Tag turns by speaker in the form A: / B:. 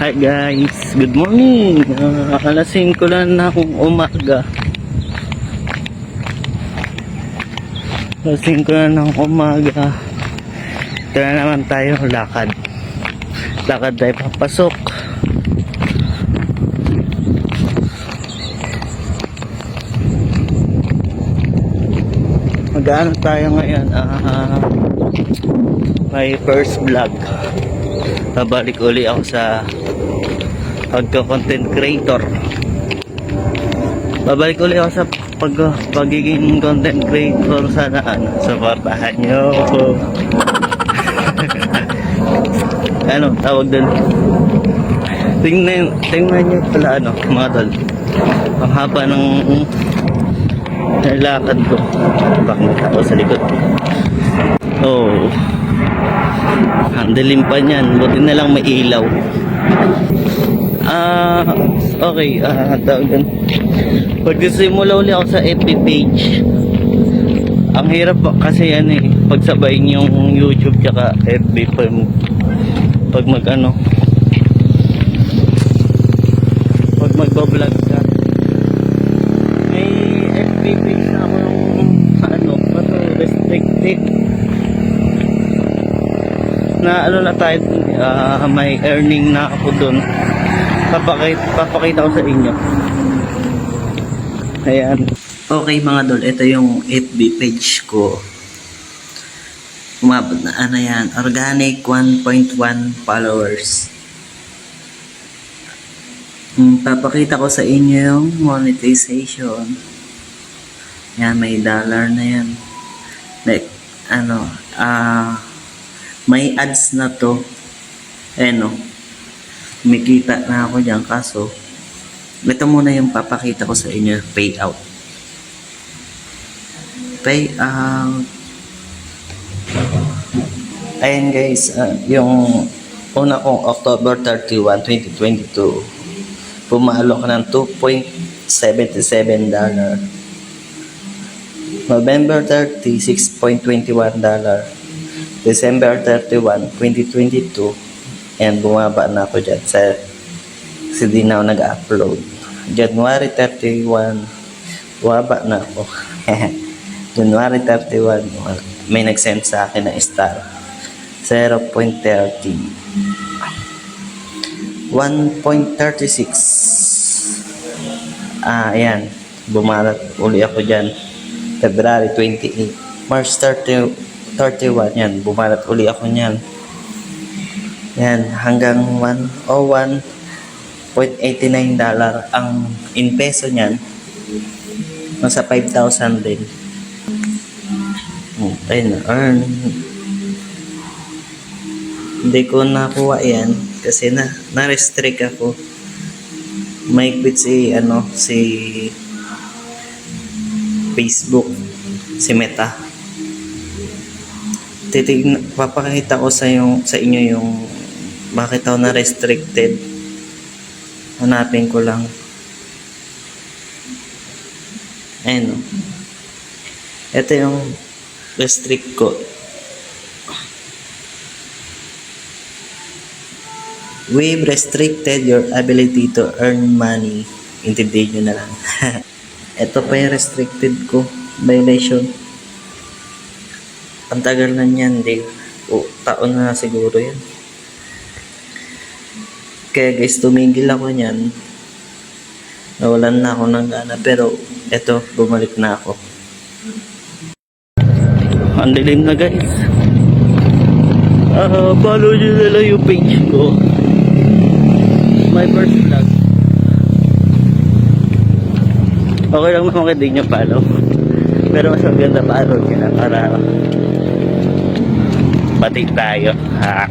A: Hi guys, good morning. Uh, alas 5 lang na akong umaga. Alas 5 lang ng umaga. Na naman tayo lakad. Lakad tayo papasok. Mag-ano tayo ngayon? Ah, may first vlog. Babalik uli ako sa pagka-content creator. Babalik uli ako sa pag pagiging content creator sana ano, supportahan nyo ako. ano, tawag doon. Tingnan, tingnan nyo pala ano, mga tol. Ang haba ng nilakad ko. Bakit may tao sa likod? Oh. Ang dilim pa niyan. Buti na lang may ilaw. Ah, okay. Ah, tawag dun. Pagsisimula uli ako sa FB page. Ang hirap kasi ano eh, pagsabayin yung YouTube tsaka FB pa pag mag ano pag magbablog ka may FB page na ako yung ano, ano restricted na ano na tayo ah, may earning na ako doon papakita, papakita ko sa inyo. Ayan. Okay mga dol ito yung FB page ko. Umabot na ano yan? Organic 1.1 followers. Hmm, papakita ko sa inyo yung monetization. Yan may dollar na yan. Like ano ah may ads na to. Eh no kumikita na ako dyan. Kaso ito muna yung papakita ko sa inyo payout. Payout. Ayan guys ah, yung una kong October 31 2022 pumalo ko ng 2.77 dollar. November 30, 6.21 dollar. December 31, 2022. And bumaba na ako dyan sa kasi na ako nag-upload. January 31, bumaba na ako. January 31, may nag-send sa akin ng star. 0.30. 1.36. Ah, ayan. Bumalat uli ako dyan. February 28. March 30, 31 yan. Bumalat uli ako niyan. Yan. Hanggang 101.89 dollar. Ang in peso niyan, nasa 5,000 din. Hmm, ayun na. Earn. Hindi ko nakuha yan kasi na na-restrict ako. May quit si ano si Facebook, si Meta. Titignan, papakita ko sa yung sa inyo yung bakit ako na restricted. Hanapin ko lang. Ayun. oh. Ito yung restrict ko. We've restricted your ability to earn money. Intindihin nyo na lang. Ito pa yung restricted ko. Violation. Ang tagal na niyan, di. O, taon na siguro yan. Kaya guys, tumigil ako niyan. Nawalan na ako ng gana. Pero, eto, bumalik na ako. Ang dilim na guys. Ah, follow nyo na lang yung page ko. My first vlog. Okay lang naman hindi nyo follow. Pero mas maganda follow nyo na para pati tayo. Ha.